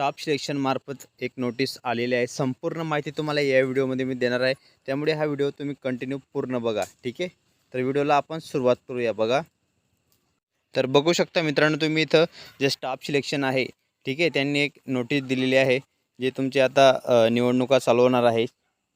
Staff सिलेक्शनमार्फत एक notice आलेली आहे. संपूर्ण माहिती तुम्हाला या व्हिडिओमध्ये मी देणार आहे. त्यामुळे हा व्हिडिओ तुम्ही कंटिन्यू पूर्ण बघा. ठीक आहे? तर व्हिडिओला आपण सुरुवात करूया बघा. तर बघू शकता मित्रांनो तुम्ही इथं जे स्टाफ सिलेक्शन आहे ठीक आहे त्यांनी एक नोटीस दिलेली आहे जे तुमची आता निवडणुका चालवणार आहे.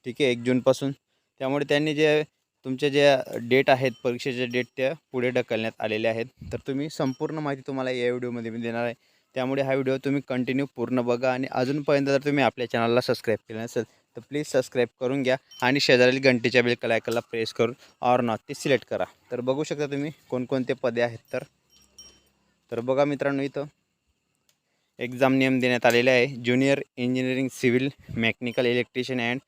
ठीक आहे एक जूनपासून त्यामुळे त्यांनी जे तुमच्या ज्या डेट आहेत परीक्षेच्या डेट त्या पुढे ढकलण्यात आलेल्या आहेत. तर तुम्ही संपूर्ण माहिती तुम्हाला या व्हिडिओमध्ये मी देणार आहे. त्यामुळे हा व्हिडिओ तुम्ही कंटिन्यू पूर्ण बघा आणि अजूनपर्यंत जर तुम्ही आपल्या चॅनलला सबस्क्राईब केलं नसेल तर प्लीज सबस्क्राईब करून घ्या आणि शेजारील घंटेच्या बेल कलायकला प्रेस करून ऑर नॉट ते सिलेक्ट करा. तर बघू शकता तुम्ही कोणकोणते पदे आहेत तर. तर बघा मित्रांनो इथं एक्झाम नियम देण्यात आलेले आहे. Junior engineering civil mechanical electrician and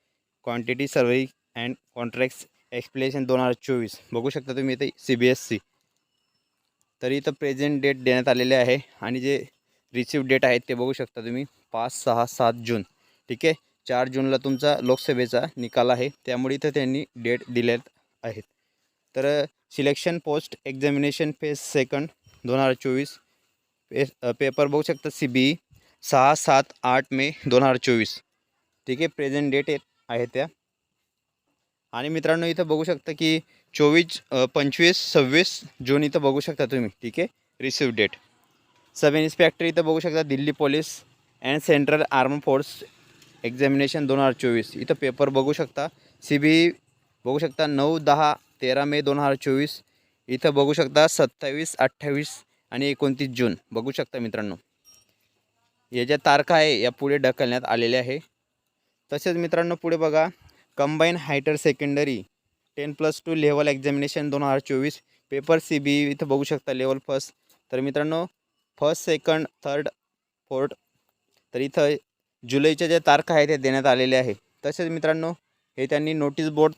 quantity survey and contracts explanation दोन हजार चोवीस. बघू शकता तुम्ही इथे सी बी एस सी तर इथं प्रेझेंट डेट देण्यात आलेले आहे आणि जे रिसिव्ह डेट आहेत ते बघू शकता तुम्ही. पाच सहा सात जून. ठीक आहे? चार जूनला तुमचा लोकसभेचा निकाल आहे. त्यामुळे इथं त्यांनी डेट दिल्यात आहेत. तर selection post examination phase second दोन हजार चोवीस. पे पेपर बघू शकता सी बी सहा सात आठ मे दोन हजार चोवीस. ठीक आहे? प्रेझेंट डेट आहे त्या. आणि मित्रांनो इथं बघू शकता की चोवीस पंचवीस सव्वीस जून इथं बघू शकता तुम्ही. ठीक आहे? रिसिव्ह डेट सब इन्स्पेक्टर इथं बघू शकता Delhi police and central arm force examination दोन हजार चोवीस. इथं पेपर बघू शकता सी बी बघू शकता नऊ दहा तेरा मे दोन हजार चोवीस. इथं बघू शकता सत्तावीस अठ्ठावीस आणि एकोणतीस जून. बघू शकता मित्रांनो. या ज्या तारखा आहे या पुढे ढकलण्यात आलेल्या आहे. तसेच मित्रांनो पुढे बघा. Combine higher secondary ten plus two level examination दोन हजार चोवीस. पेपर सी बी इथं बघू शकता लेवल फर्स्ट तर मित्रांनो फर्स्ट सेकंड थर्ड फोर्थ तर इथं जुलैच्या ज्या तारखा आहेत त्या देण्यात आलेल्या आहे तसेच मित्रांनो हे त्यांनी नोटीस बोर्ड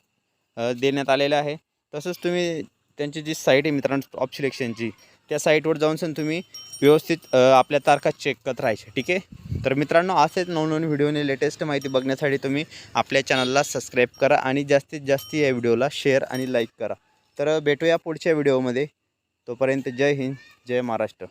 देण्यात आलेलं आहे. तसंच तुम्ही त्यांची जी साईट आहे मित्रांनो टॉप सिलेक्शनची त्या साईटवर जाऊन सण तुम्ही व्यवस्थित आपल्या तारखा चेक करत राहायचे ठीक आहे? तर मित्रांनो असेच नवनवीन व्हिडिओने लेटेस्ट माहिती बघण्यासाठी तुम्ही आपल्या चॅनलला सबस्क्राईब करा आणि जास्तीत जास्त या व्हिडिओला शेअर आणि लाईक करा. तर भेटूया पुढच्या व्हिडिओमध्ये तोपर्यंत जय हिंद जय महाराष्ट्र.